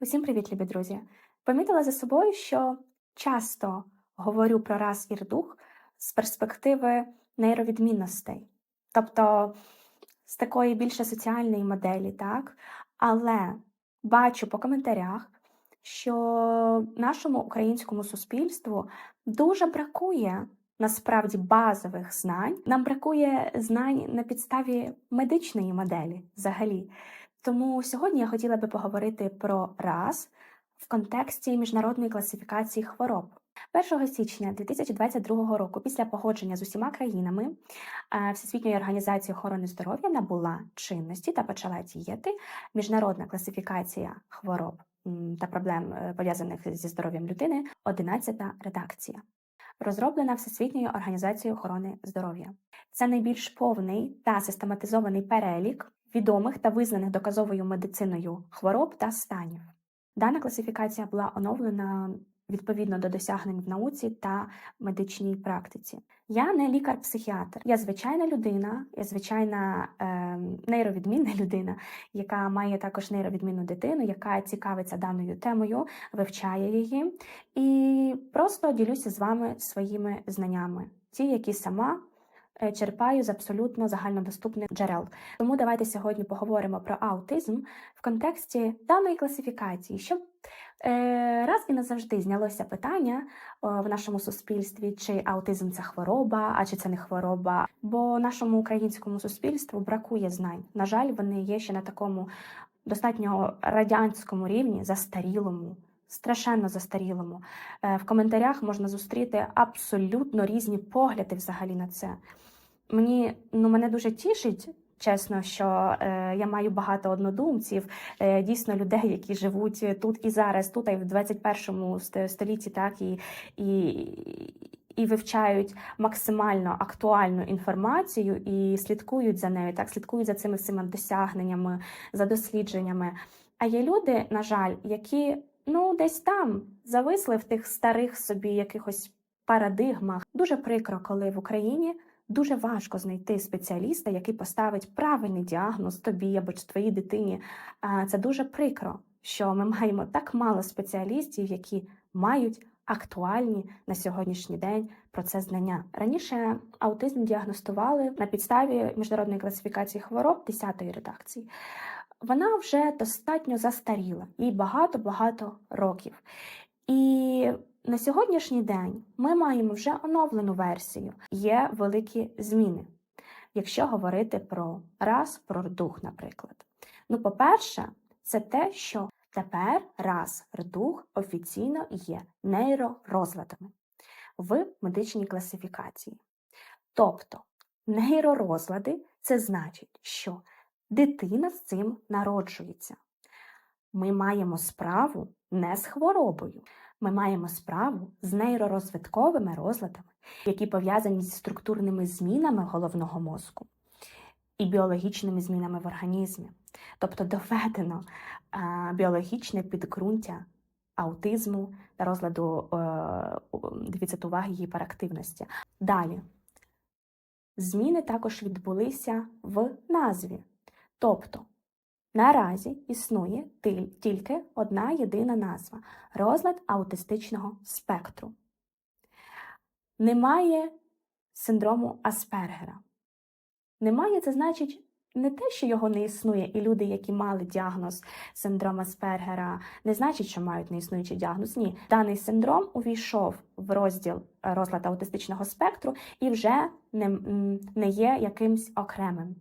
Усім привіт, любі друзі! Помітила за собою, що часто говорю про раз і редух з перспективи нейровідмінностей, тобто з такої більше соціальної моделі, так? Але бачу по коментарях, що нашому українському суспільству дуже бракує насправді базових знань. Нам бракує знань на підставі медичної моделі взагалі. Тому сьогодні я хотіла би поговорити про раз в контексті міжнародної класифікації хвороб. 1 січня 2022 року, після погодження з усіма країнами е, Всесвітньої організації охорони здоров'я набула чинності та почала діяти міжнародна класифікація хвороб та проблем е, пов'язаних зі здоров'ям людини, 11 редакція, розроблена Всесвітньою організацією охорони здоров'я. Це найбільш повний та систематизований перелік відомих та визнаних доказовою медициною хвороб та станів. Дана класифікація була оновлена відповідно до досягнень в науці та медичній практиці. Я не лікар-психіатр, я звичайна людина, я звичайна е, нейровідмінна людина, яка має також нейровідмінну дитину, яка цікавиться даною темою, вивчає її, і просто ділюся з вами своїми знаннями, ті, які сама черпаю з абсолютно загальнодоступних джерел. Тому давайте сьогодні поговоримо про аутизм в контексті даної класифікації, щоб е, раз і назавжди знялося питання в нашому суспільстві, чи аутизм це хвороба, а чи це не хвороба. Бо нашому українському суспільству бракує знань. На жаль, вони є ще на такому достатньо радянському рівні, застарілому. Страшенно застарілому. Е, В коментарях можна зустріти абсолютно різні погляди взагалі на це. Мені ну мене дуже тішить, чесно, що е, я маю багато однодумців, е, дійсно людей, які живуть тут і зараз, тут і в 21 ст- столітті, так і, і, і вивчають максимально актуальну інформацію і слідкують за нею, так слідкують за цими всіма досягненнями, за дослідженнями. А є люди, на жаль, які ну десь там зависли в тих старих собі якихось парадигмах. Дуже прикро, коли в Україні дуже важко знайти спеціаліста, який поставить правильний діагноз тобі або твоїй дитині. А Це дуже прикро, що ми маємо так мало спеціалістів, які мають актуальні на сьогоднішній день про це знання. Раніше аутизм діагностували на підставі міжнародної класифікації хвороб 10-ї редакції. Вона вже достатньо застаріла, їй багато-багато років. І на сьогоднішній день ми маємо вже оновлену версію. Є великі зміни, якщо говорити про раз, про дух, наприклад. Ну, по-перше, це те, що тепер раз редух офіційно є нейророзладами в медичній класифікації. Тобто нейророзлади це значить, що дитина з цим народжується. Ми маємо справу не з хворобою. Ми маємо справу з нейророзвитковими розладами, які пов'язані зі структурними змінами головного мозку і біологічними змінами в організмі. Тобто доведено а, біологічне підґрунтя аутизму та розладу е, дефіциту уваги і гіперактивності. Далі. Зміни також відбулися в назві. Тобто Наразі існує тільки одна єдина назва розлад аутистичного спектру. Немає синдрому Аспергера. Немає це значить не те, що його не існує, і люди, які мали діагноз синдром Аспергера, не значить, що мають неіснуючий діагноз. Ні, даний синдром увійшов в розділ е, розлад аутистичного спектру і вже не, не є якимсь окремим.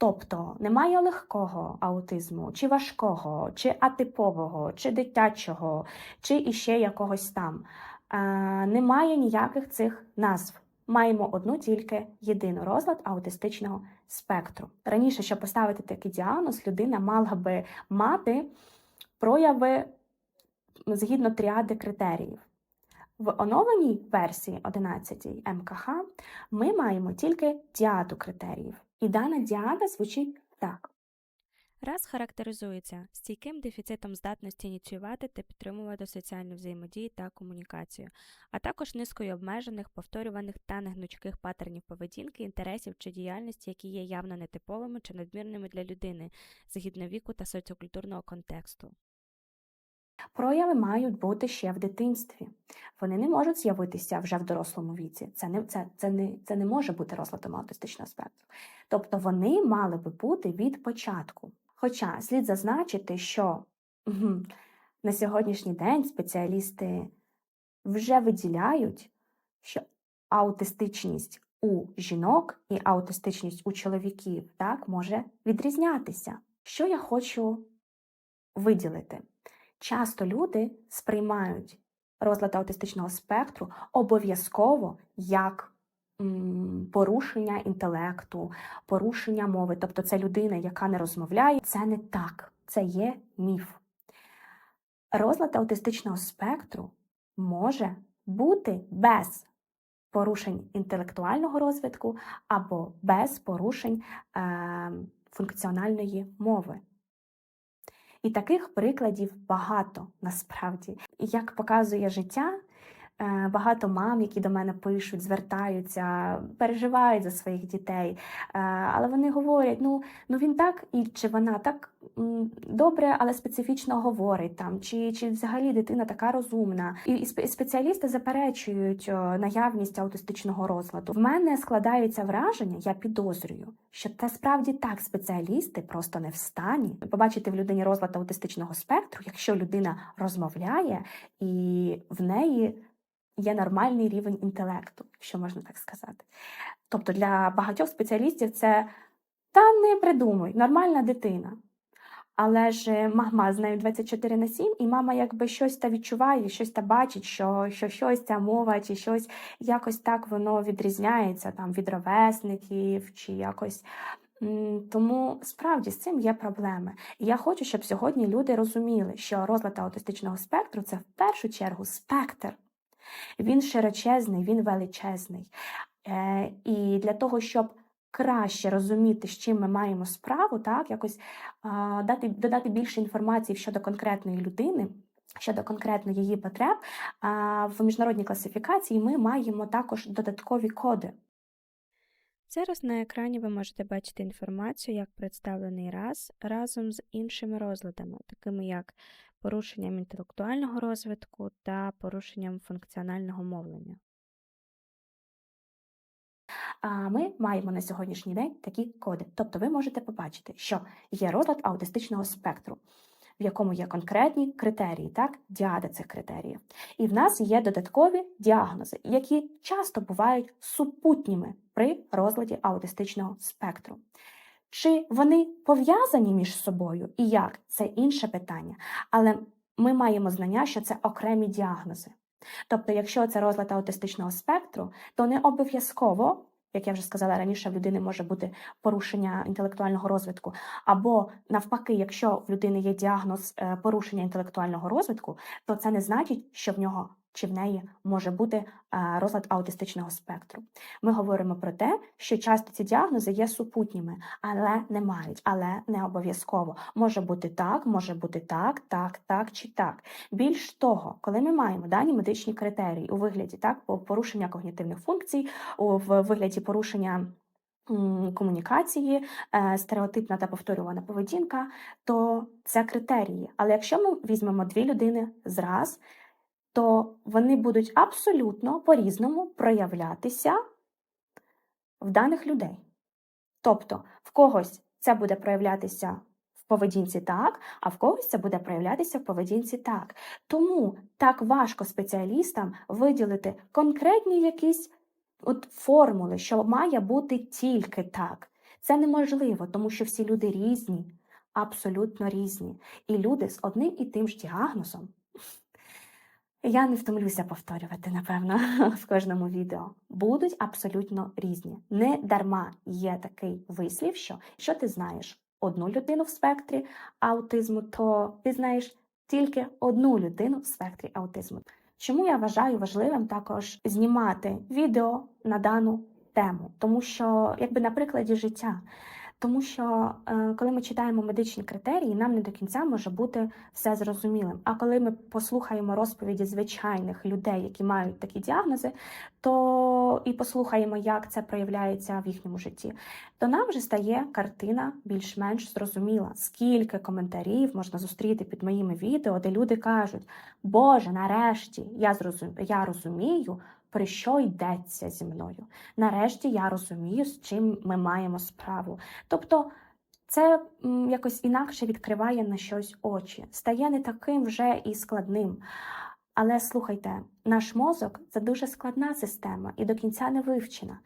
Тобто немає легкого аутизму, чи важкого, чи атипового, чи дитячого, чи іще якогось там. Е, немає ніяких цих назв. Маємо одну тільки єдину розлад аутистичного спектру. Раніше, щоб поставити такий діагноз, людина мала би мати прояви згідно тріади критеріїв. В оновленій версії 11 МКХ ми маємо тільки діаду критеріїв. І дана діада звучить так. Раз характеризується стійким дефіцитом здатності ініціювати та підтримувати соціальну взаємодію та комунікацію, а також низкою обмежених, повторюваних та негнучких паттернів поведінки, інтересів чи діяльності, які є явно нетиповими чи надмірними для людини згідно віку та соціокультурного контексту. Прояви мають бути ще в дитинстві. Вони не можуть з'явитися вже в дорослому віці. Це не, це, це не, це не може бути розладом аутистичного спектру. Тобто вони мали би бути від початку. Хоча слід зазначити, що мгм, на сьогоднішній день спеціалісти вже виділяють, що аутистичність у жінок і аутистичність у чоловіків так, може відрізнятися. Що я хочу виділити? Часто люди сприймають розлад аутистичного спектру обов'язково як порушення інтелекту, порушення мови. Тобто це людина, яка не розмовляє. Це не так, це є міф. Розлад аутистичного спектру може бути без порушень інтелектуального розвитку або без порушень е, функціональної мови. І таких прикладів багато насправді. Як показує життя, багато мам, які до мене пишуть, звертаються, переживають за своїх дітей. Е, Але вони говорять: ну, ну він так і чи вона так добре, але специфічно говорить там, чи, чи взагалі дитина така розумна. І, і спеціалісти заперечують наявність аутистичного розладу. В мене складається враження, я підозрюю, що це справді так спеціалісти просто не в стані побачити в людині розлад аутистичного спектру, якщо людина розмовляє і в неї є нормальний рівень інтелекту, якщо можна так сказати. Тобто для багатьох спеціалістів це та не придумуй, нормальна дитина. Але ж мама з нею 24 на 7, і мама якби щось та відчуває, щось та бачить, що, що щось ця мова, чи щось якось так воно відрізняється там від ровесників, чи якось. Тому справді з цим є проблеми. І я хочу, щоб сьогодні люди розуміли, що розлад аутистичного спектру це в першу чергу спектр. Він широчезний, він величезний. Е, і для того, щоб краще розуміти, з чим ми маємо справу, так, якось дати, додати більше інформації щодо конкретної людини. Щодо конкретно її потреб, в міжнародній класифікації ми маємо також додаткові коди. Зараз на екрані ви можете бачити інформацію, як представлений раз разом з іншими розладами, такими як порушенням інтелектуального розвитку та порушенням функціонального мовлення. А ми маємо на сьогоднішній день такі коди. Тобто ви можете побачити, що є розлад аутистичного спектру, в якому є конкретні критерії, так, діада цих критеріїв. І в нас є додаткові діагнози, які часто бувають супутніми при розладі аутистичного спектру. Чи вони пов'язані між собою і як? Це інше питання. Але ми маємо знання, що це окремі діагнози. Тобто, якщо це розлад аутистичного спектру, то не обов'язково, як я вже сказала раніше, в людини може бути порушення інтелектуального розвитку, або навпаки, якщо в людини є діагноз е, порушення інтелектуального розвитку, то це не значить, що в нього чи в неї може бути е, розлад аутистичного спектру. Ми говоримо про те, що часто ці діагнози є супутніми, але не мають, але не обов'язково. Може бути так, може бути так, так, так чи так. Більш того, коли ми маємо дані медичні критерії у вигляді так, порушення когнітивних функцій, в вигляді порушення. Комунікації, е, стереотипна та повторювана поведінка, то це критерії. Але якщо ми візьмемо дві людини зраз, то вони будуть абсолютно по-різному проявлятися в даних людей. Тобто, в когось це буде проявлятися в поведінці так, а в когось це буде проявлятися в поведінці так. Тому так важко спеціалістам виділити конкретні якісь от формули, що має бути тільки так. Це неможливо, тому що всі люди різні, абсолютно різні. І люди з одним і тим ж діагнозом. Я не втомлюся повторювати, напевно, в кожному відео. Будуть абсолютно різні. Не дарма є такий вислів, що якщо ти знаєш одну людину в спектрі аутизму, то ти знаєш тільки одну людину в спектрі аутизму. Чому я вважаю важливим також знімати відео на дану тему? Тому що, якби на прикладі життя, Тому що е, коли ми читаємо медичні критерії, нам не до кінця може бути все зрозумілим. А коли ми послухаємо розповіді звичайних людей, які мають такі діагнози, то і послухаємо, як це проявляється в їхньому житті, то нам вже стає картина більш-менш зрозуміла. Скільки коментарів можна зустріти під моїми відео, де люди кажуть: Боже, нарешті я я розумію, про що йдеться зі мною. Нарешті я розумію, з чим ми маємо справу. Тобто це якось інакше відкриває на щось очі, стає не таким вже і складним. Але слухайте, наш мозок це дуже складна система і до кінця не вивчена.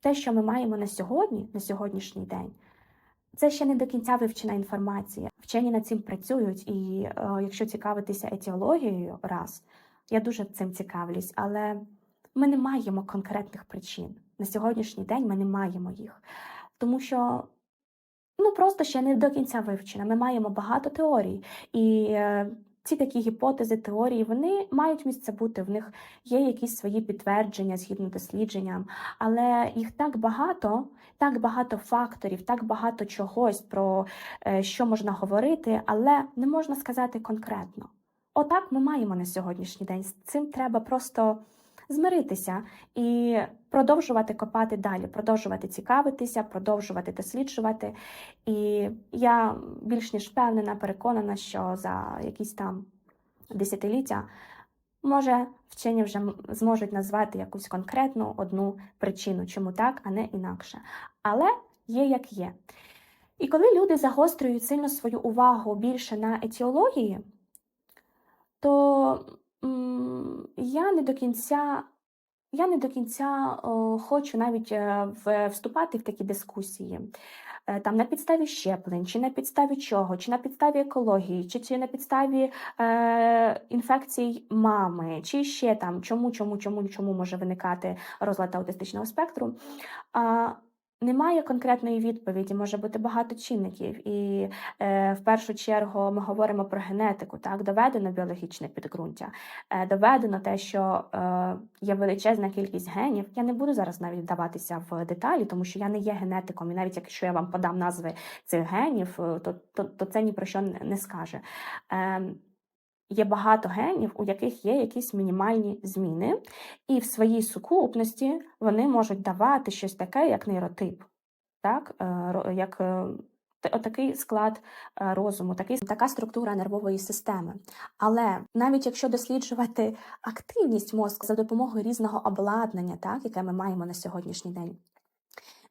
Те, що ми маємо на сьогодні, на сьогоднішній день, це ще не до кінця вивчена інформація. Вчені над цим працюють, і е, якщо цікавитися етіологією, раз я дуже цим цікавлюсь, але ми не маємо конкретних причин. На сьогоднішній день ми не маємо їх. Тому що ну просто ще не до кінця вивчена. Ми маємо багато теорій. І е, ці такі гіпотези, теорії, вони мають місце бути. В них є якісь свої підтвердження згідно дослідженням, але їх так багато, так багато факторів, так багато чогось, про е, що можна говорити, але не можна сказати конкретно. Отак ми маємо на сьогоднішній день. З цим треба просто змиритися і продовжувати копати далі, продовжувати цікавитися, продовжувати досліджувати. І я більш ніж впевнена, переконана, що за якісь там десятиліття може вчені вже зможуть назвати якусь конкретну одну причину, чому так, а не інакше. Але є як є. І коли люди загострюють сильно свою увагу більше на етіології, то я не до кінця, я не до кінця о, хочу навіть е, в- вступати в такі дискусії. Е, Там на підставі щеплень, чи на підставі чого, чи на підставі екології, чи, чи на підставі е, інфекцій мами, чи ще там чому, чому, чому, чому може виникати розлад аутистичного спектру. А, немає конкретної відповіді, може бути багато чинників, і е, в першу чергу ми говоримо про генетику. Так доведено біологічне підґрунтя, е, доведено те, що е, є величезна кількість генів. Я не буду зараз навіть вдаватися в деталі, тому що я не є генетиком, і навіть якщо я вам подам назви цих генів, е, то, то, то це ні про що не, скаже. Е, Є багато генів, у яких є якісь мінімальні зміни, і в своїй сукупності вони можуть давати щось таке, як нейротип, так? е, як е, та- отакий склад е, розуму, такий, така структура нервової системи. Але навіть якщо досліджувати активність мозку за допомогою різного обладнання, так, яке ми маємо на сьогоднішній день,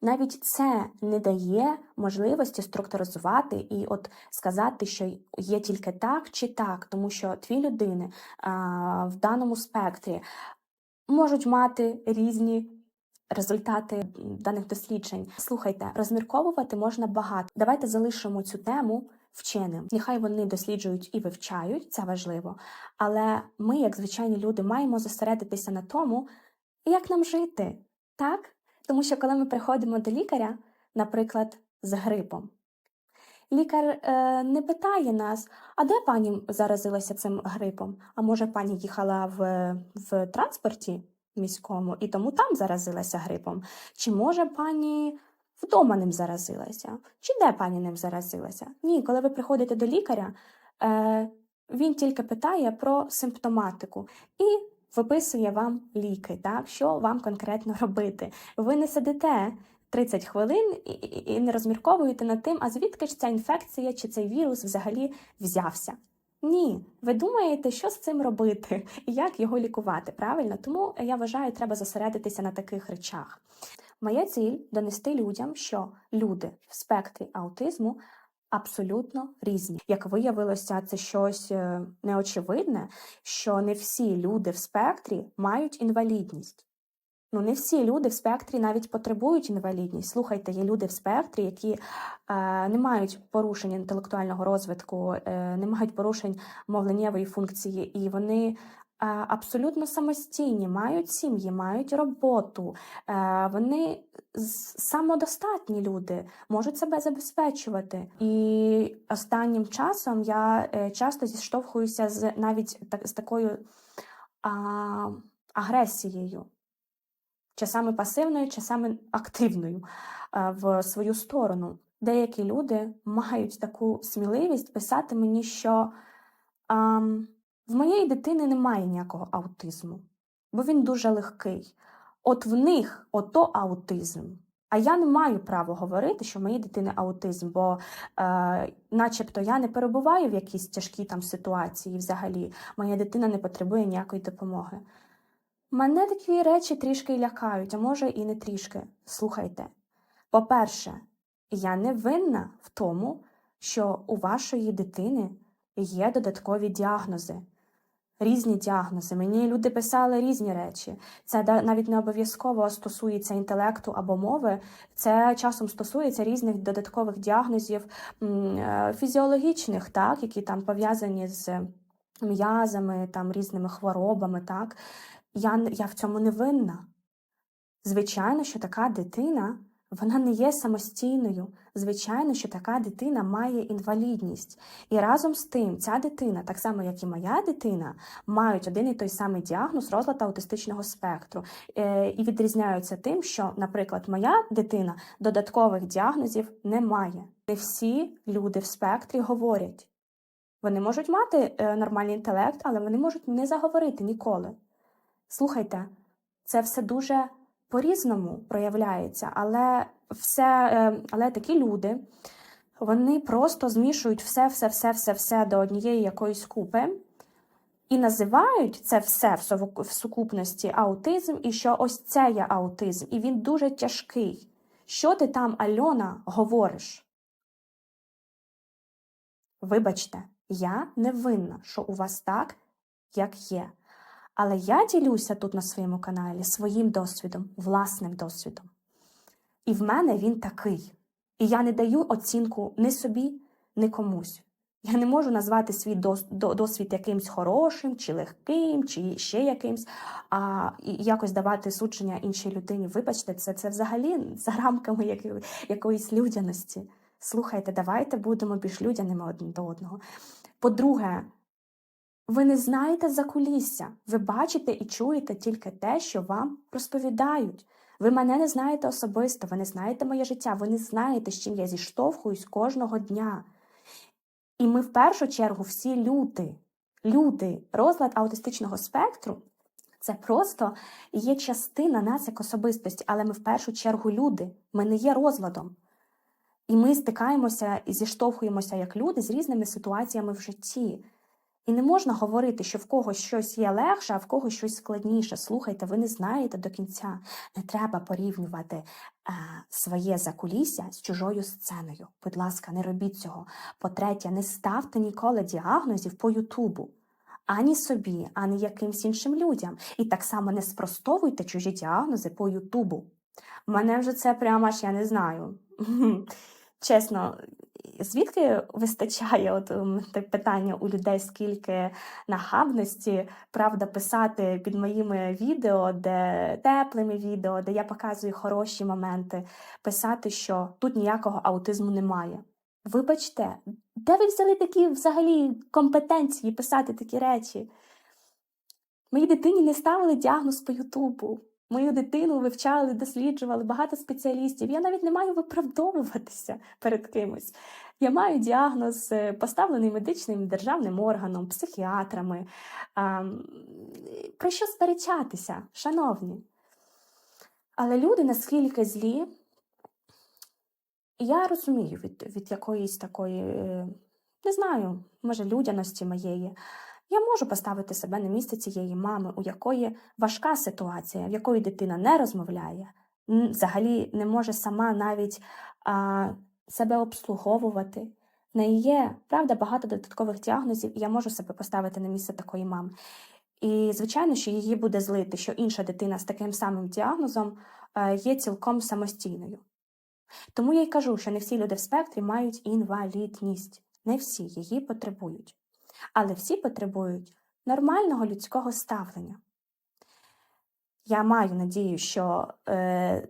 навіть це не дає можливості структуризувати і от сказати, що є тільки так чи так, тому що дві людини а, в даному спектрі можуть мати різні. Результати даних досліджень. Слухайте, розмірковувати можна багато. Давайте залишимо цю тему вченим. Нехай вони досліджують і вивчають, це важливо. Але ми, як звичайні люди, маємо зосередитися на тому, як нам жити, так? Тому що коли ми приходимо до лікаря, наприклад, з грипом, лікар е, не питає нас, а де пані заразилася цим грипом? А може, пані їхала в, в транспорті міському і тому там заразилася грипом? Чи може пані вдома ним заразилася? Чи де пані ним заразилася? Ні, коли ви приходите до лікаря, е, він тільки питає про симптоматику і виписує вам ліки, так, що вам конкретно робити. Ви не сидите 30 хвилин і, не розмірковуєте над тим, а звідки ж ця інфекція чи цей вірус взагалі взявся. Ні, ви думаєте, що з цим робити і як його лікувати, правильно? Тому я вважаю, треба зосередитися на таких речах. Моя ціль донести людям, що люди в спектрі аутизму абсолютно різні. Як виявилося, це щось е, неочевидне, що не всі люди в спектрі мають інвалідність. Ну, не всі люди в спектрі навіть потребують інвалідність. Слухайте, є люди в спектрі, які е, не мають порушень інтелектуального розвитку, е, не мають порушень мовленнєвої функції, і вони абсолютно самостійні, мають сім'ї, мають роботу, е, вони самодостатні люди, можуть себе забезпечувати. І останнім часом я е, часто зіштовхуюся з навіть з такою а, агресією. часами пасивною, часами активною е, в свою сторону. Деякі люди мають таку сміливість писати мені, що ам, в моєї дитини немає ніякого аутизму, бо він дуже легкий. От в них ото аутизм. А я не маю права говорити, що в моєї дитини аутизм, бо е, начебто я не перебуваю в якійсь тяжкій там ситуації взагалі. Моя дитина не потребує ніякої допомоги. Мене такі речі трішки лякають, а може і не трішки. Слухайте. По-перше, я не винна в тому, що у вашої дитини є додаткові діагнози. Різні діагнози. Мені люди писали різні речі. Це навіть не обов'язково стосується інтелекту або мови. Це часом стосується різних додаткових діагнозів е, фізіологічних, так, які там пов'язані з м'язами, там різними хворобами. Так. Я, я в цьому не винна. Звичайно, що така дитина вона не є самостійною. Звичайно, що така дитина має інвалідність. І разом з тим, ця дитина, так само як і моя дитина, мають один і той самий діагноз розлад аутистичного спектру. Е, і відрізняються тим, що, наприклад, моя дитина додаткових діагнозів не має. Не всі люди в спектрі говорять. Вони можуть мати е, нормальний інтелект, але вони можуть не заговорити ніколи. Слухайте, це все дуже по-різному проявляється, але все, е, але такі люди вони просто змішують все, все, все, все, все до однієї якоїсь купи і називають це все в сукупності аутизм, і що ось це є аутизм, і він дуже тяжкий. Що ти там, Альона, говориш? Вибачте, я не винна, що у вас так, як є. Але я ділюся тут на своєму каналі своїм досвідом, власним досвідом. І в мене він такий. І я не даю оцінку ні собі, ні комусь. Я не можу назвати свій досвід якимсь хорошим, чи легким, чи ще якимсь, а якось давати судження іншій людині. Вибачте, це, це взагалі за рамками якої- якоїсь людяності. Слухайте, давайте будемо більш людяними один до одного. По-друге, ви не знаєте за кулісся. Ви бачите і чуєте тільки те, що вам розповідають. Ви мене не знаєте особисто, ви не знаєте моє життя, ви не знаєте, з чим я зіштовхуюсь кожного дня. І ми в першу чергу всі люди. Люди, розлад аутистичного спектру це просто є частина нас як особистості, але ми в першу чергу люди. Ми не є розладом. І ми стикаємося і зіштовхуємося як люди з різними ситуаціями в житті. І не можна говорити, що в когось щось є легше, а в когось щось складніше. Слухайте, ви не знаєте до кінця. Не треба порівнювати е, своє закулісся з чужою сценою. Будь ласка, не робіть цього. По-третє, не ставте ніколи діагнозів по Ютубу. Ані собі, ані якимсь іншим людям. І так само не спростовуйте чужі діагнози по Ютубу. Мене вже це прямо аж я не знаю. Чесно, звідки вистачає от ем, те питання у людей, скільки нахабності, правда, писати під моїми відео, де теплими відео, де я показую хороші моменти, писати, що тут ніякого аутизму немає. Вибачте, де ви взяли такі взагалі компетенції писати такі речі? Моїй дитині не ставили діагноз по Ютубу. Мою дитину вивчали, досліджували багато спеціалістів. Я навіть не маю виправдовуватися перед кимось. Я маю діагноз, е, поставлений медичним державним органом, психіатрами. Про що сперечатися, шановні? Але люди наскільки злі, я розумію від, від якоїсь такої, е, не знаю, може, людяності моєї. Я можу поставити себе на місце цієї мами, у якої важка ситуація, в якої дитина не розмовляє, взагалі не може сама навіть а, себе обслуговувати. В неї є, правда, багато додаткових діагнозів, і я можу себе поставити на місце такої мами. І, звичайно, що її буде злити, що інша дитина з таким самим діагнозом е, є цілком самостійною. Тому я й кажу, що не всі люди в спектрі мають інвалідність, не всі її потребують але всі потребують нормального людського ставлення. Я маю надію, що, е,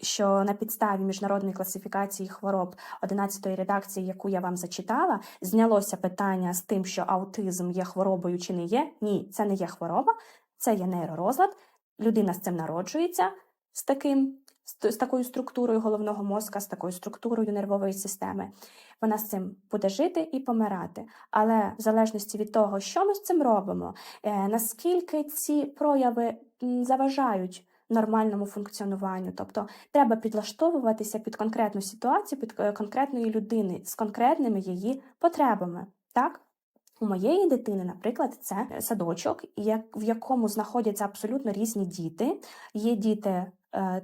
що на підставі міжнародної класифікації хвороб 11-ї редакції, яку я вам зачитала, знялося питання з тим, що аутизм є хворобою чи не є. Ні, це не є хвороба, це є нейророзлад. Людина з цим народжується, з таким. З- такою структурою головного мозка, з такою структурою нервової системи, вона з цим буде жити і помирати. Але в залежності від того, що ми з цим робимо, е, наскільки ці прояви заважають нормальному функціонуванню, тобто треба підлаштовуватися під конкретну ситуацію, під е, конкретної людини з конкретними її потребами. Так? У моєї дитини, наприклад, це садочок, в якому знаходяться абсолютно різні діти. Є діти е,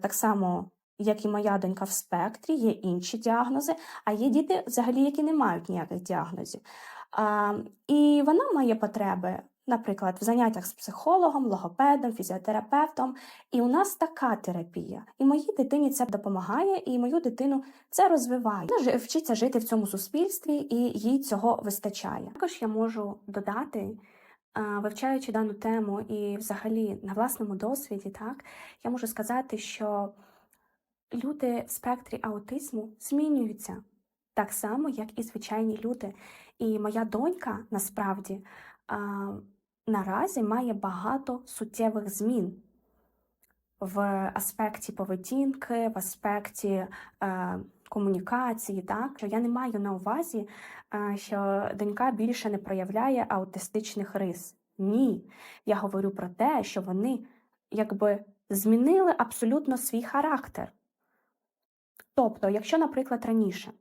так само, як і моя донька в спектрі, є інші діагнози, а є діти, взагалі, які не мають ніяких діагнозів. А, і вона має потреби, наприклад, в заняттях з психологом, логопедом, фізіотерапевтом. І у нас така терапія. І моїй дитині це допомагає, і мою дитину це розвиває. Вона вчиться жити в цьому суспільстві, і їй цього вистачає. Також я можу додати. Вивчаючи дану тему і взагалі на власному досвіді, так я можу сказати, що люди в спектрі аутизму змінюються так само, як і звичайні люди. І моя донька насправді наразі має багато суттєвих змін в аспекті поведінки, в аспекті е, комунікації. Так? Що я не маю на увазі, е, що донька більше не проявляє аутистичних рис. Ні. Я говорю про те, що вони якби змінили абсолютно свій характер. Тобто, якщо, наприклад, раніше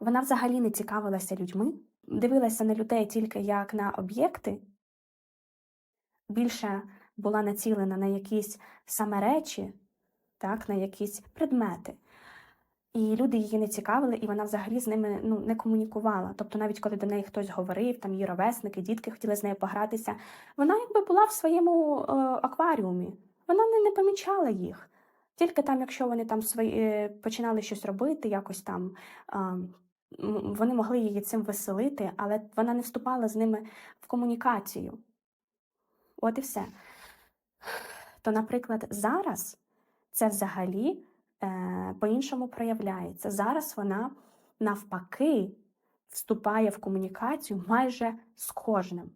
вона взагалі не цікавилася людьми, дивилася на людей тільки як на об'єкти, більше була націлена на якісь саме речі, так, на якісь предмети. І люди її не цікавили, і вона взагалі з ними ну, не комунікувала. Тобто, навіть коли до неї хтось говорив, там її ровесники, дітки хотіли з нею погратися, вона якби була в своєму е, акваріумі. Вона не, не помічала їх. Тільки там, якщо вони там свої, е, починали щось робити, якось там м, вони могли її цим веселити, але вона не вступала з ними в комунікацію. От і все. То, наприклад, зараз це взагалі е, по-іншому проявляється. Зараз вона навпаки вступає в комунікацію майже з кожним.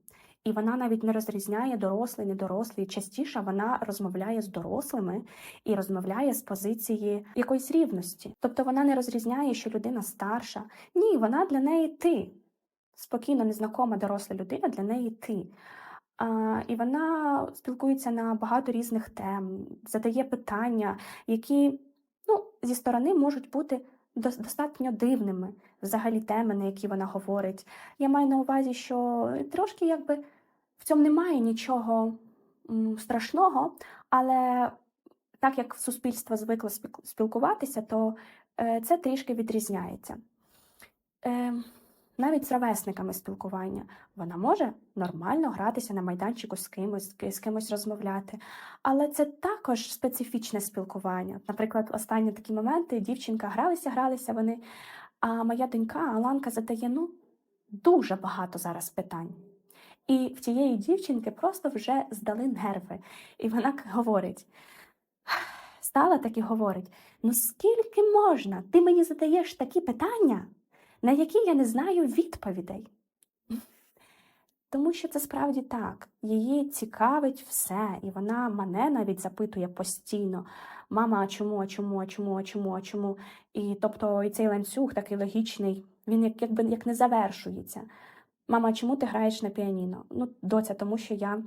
І вона навіть не розрізняє дорослий, недорослий. Частіше вона розмовляє з дорослими і розмовляє з позиції якоїсь рівності. Тобто вона не розрізняє, що людина старша. Ні, вона для неї ти. Спокійно, незнакома доросла людина для неї ти. А, і вона спілкується на багато різних тем, задає питання, які ну, зі сторони можуть бути дос- достатньо дивними, взагалі теми, на які вона говорить. Я маю на увазі, що трошки якби в цьому немає нічого страшного, але так як суспільство звикло спілкуватися, то е, це трішки відрізняється. Е, навіть з ровесниками спілкування вона може нормально гратися на майданчику з кимось, з кимось розмовляти. Але це також специфічне спілкування. Наприклад, останні такі моменти дівчинка гралися, гралися вони. А моя донька Аланка задає ну дуже багато зараз питань. І в тієї дівчинки просто вже здали нерви. І вона говорить: стала так і говорить: ну скільки можна? Ти мені задаєш такі питання, на які я не знаю відповідей. Тому що це справді так. Її цікавить все, і вона мене навіть запитує постійно: мама, а чому, а чому, а чому, а чому, а чому? І тобто і цей ланцюг такий логічний, він як, якби як не завершується. Мама, чому ти граєш на піаніно? Ну, доця, тому що я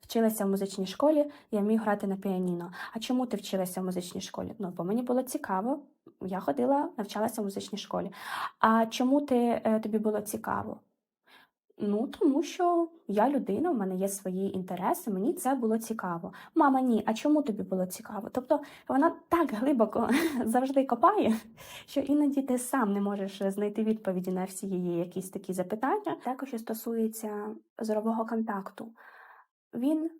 вчилася в музичній школі, я вмію грати на піаніно. А чому ти вчилася в музичній школі? Ну, бо мені було цікаво. Я ходила, навчалася в музичній школі. А чому ти, е, тобі було цікаво? Ну, тому що я людина, у мене є свої інтереси, мені це було цікаво. Мама, ні, а чому тобі було цікаво? Тобто вона так глибоко завжди копає, що іноді ти сам не можеш знайти відповіді на всі її якісь такі запитання. Також і стосується зорового контакту. Він,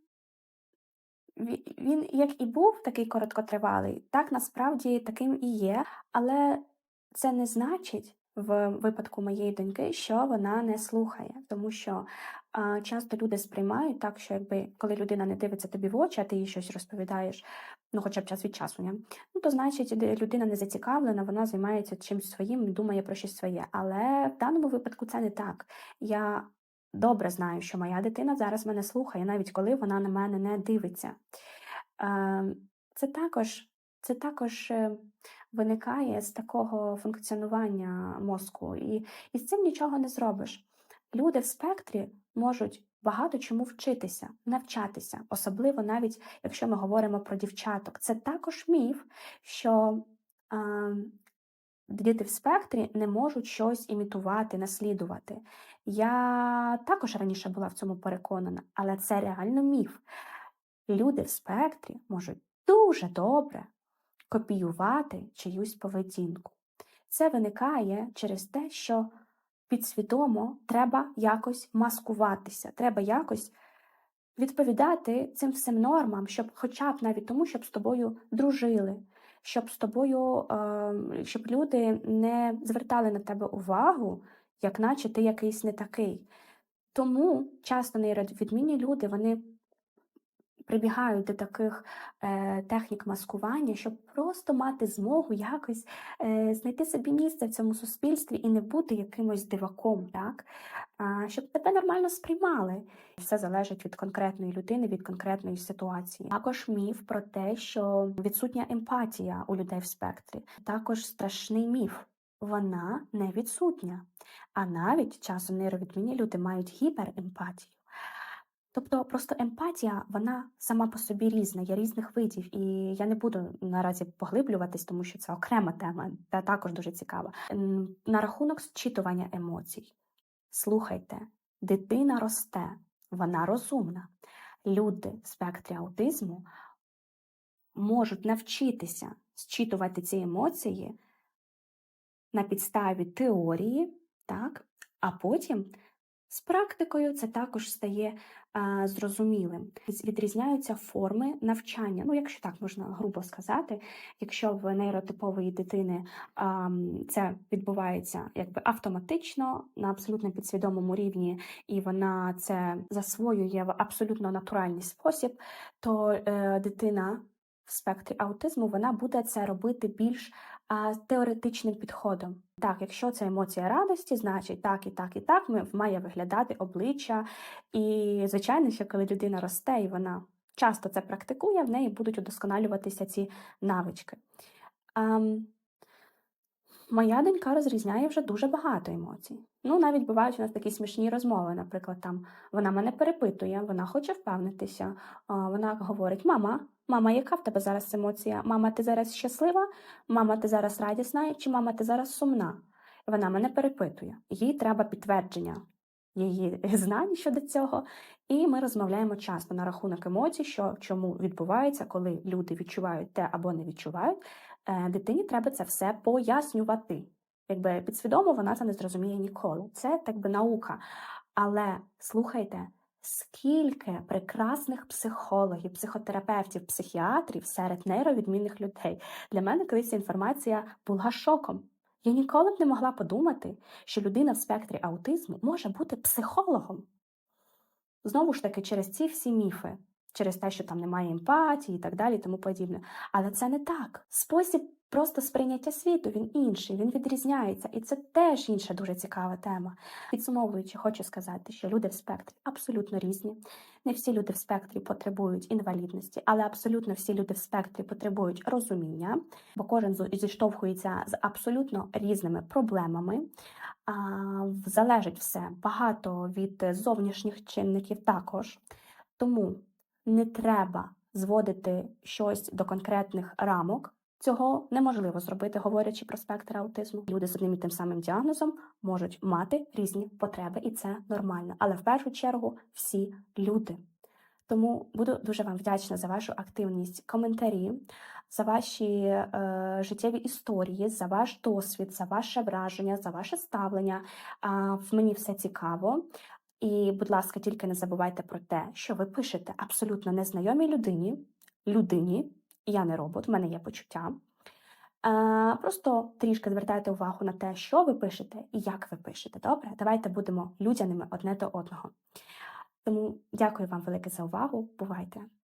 він як і був такий короткотривалий, так насправді таким і є, але це не значить в випадку моєї доньки, що вона не слухає, тому що а, часто люди сприймають так, що якби коли людина не дивиться тобі в очі, а ти їй щось розповідаєш, ну хоча б час від часу, не? ну то значить людина не зацікавлена, вона займається чимось своїм, думає про щось своє. Але в даному випадку це не так. Я добре знаю, що моя дитина зараз мене слухає, навіть коли вона на мене не дивиться. Е, Це також, це також е, виникає з такого функціонування мозку, і, і з цим нічого не зробиш. Люди в спектрі можуть багато чому вчитися, навчатися, особливо навіть якщо ми говоримо про дівчаток. Це також міф, що е, діти в спектрі не можуть щось імітувати, наслідувати. Я також раніше була в цьому переконана, але це реально міф. Люди в спектрі можуть дуже добре копіювати чиюсь поведінку. Це виникає через те, що підсвідомо треба якось маскуватися, треба якось відповідати цим всім нормам, щоб хоча б навіть тому, щоб з тобою дружили, щоб з тобою, е, щоб люди не звертали на тебе увагу, як наче ти якийсь не такий. Тому часто нейровідмінні люди вони прибігають до таких е, технік маскування, щоб просто мати змогу якось е, знайти собі місце в цьому суспільстві і не бути якимось диваком, так? А, щоб тебе нормально сприймали. Все залежить від конкретної людини, від конкретної ситуації. Також міф про те, що відсутня емпатія у людей в спектрі. Також страшний міф. Вона не відсутня. А навіть часом нейровідмінні люди мають гіперемпатію. Тобто просто емпатія, вона сама по собі різна, є різних видів, і я не буду наразі поглиблюватись, тому що це окрема тема, та також дуже цікава. На рахунок зчитування емоцій. Слухайте, дитина росте, вона розумна. Люди в спектрі аутизму можуть навчитися зчитувати ці емоції на підставі теорії, так? а потім з практикою це також стає а, зрозумілим. Відрізняються форми навчання. Ну, якщо так можна грубо сказати, якщо в нейротипової дитини а, це відбувається якби автоматично на абсолютно підсвідомому рівні, і вона це засвоює в абсолютно натуральний спосіб, то е, дитина в спектрі аутизму вона буде це робити більш а, теоретичним підходом. Так, якщо це емоція радості, значить так і так і так має виглядати обличчя. І, звичайно, що коли людина росте і вона часто це практикує, в неї будуть удосконалюватися ці навички. Ам, Моя донька розрізняє вже дуже багато емоцій. Ну, навіть бувають у нас такі смішні розмови. Наприклад, там вона мене перепитує, вона хоче впевнитися. Вона говорить: Мама, мама, яка в тебе зараз емоція? Мама, ти зараз щаслива? Мама, ти зараз радісна? Чи мама, ти зараз сумна? Вона мене перепитує. Їй треба підтвердження її знань щодо цього. І ми розмовляємо часто на рахунок емоцій, що чому відбувається, коли люди відчувають те або не відчувають. Е, Дитині треба це все пояснювати. Якби підсвідомо вона це не зрозуміє ніколи. Це так би наука. Але слухайте, скільки прекрасних психологів, психотерапевтів, психіатрів серед нейровідмінних людей. Для мене колись ця інформація була шоком. Я ніколи б не могла подумати, що людина в спектрі аутизму може бути психологом. Знову ж таки, через ці всі міфи, через те, що там немає емпатії і так далі, тому подібне. Але це не так. Спосіб просто сприйняття світу він інший, він відрізняється, і це теж інша дуже цікава тема. Підсумовуючи, хочу сказати, що люди в спектрі абсолютно різні. Не всі люди в спектрі потребують інвалідності, але абсолютно всі люди в спектрі потребують розуміння, бо кожен зіштовхується з абсолютно різними проблемами. А, залежить все багато від зовнішніх чинників також. Тому не треба зводити щось до конкретних рамок. Цього неможливо зробити, говорячи про спектр аутизму. Люди з одним і тим самим діагнозом можуть мати різні потреби, і це нормально. Але в першу чергу всі люди. Тому буду дуже вам вдячна за вашу активність, коментарі, за ваші е, життєві історії, за ваш досвід, за ваше враження, за ваше ставлення. В мені все цікаво. І, будь ласка, тільки не забувайте про те, що ви пишете абсолютно незнайомій людині, людині, я не робот, в мене є почуття. Просто трішки звертайте увагу на те, що ви пишете і як ви пишете. Добре, давайте будемо людяними одне до одного. Тому дякую вам велике за увагу. Бувайте!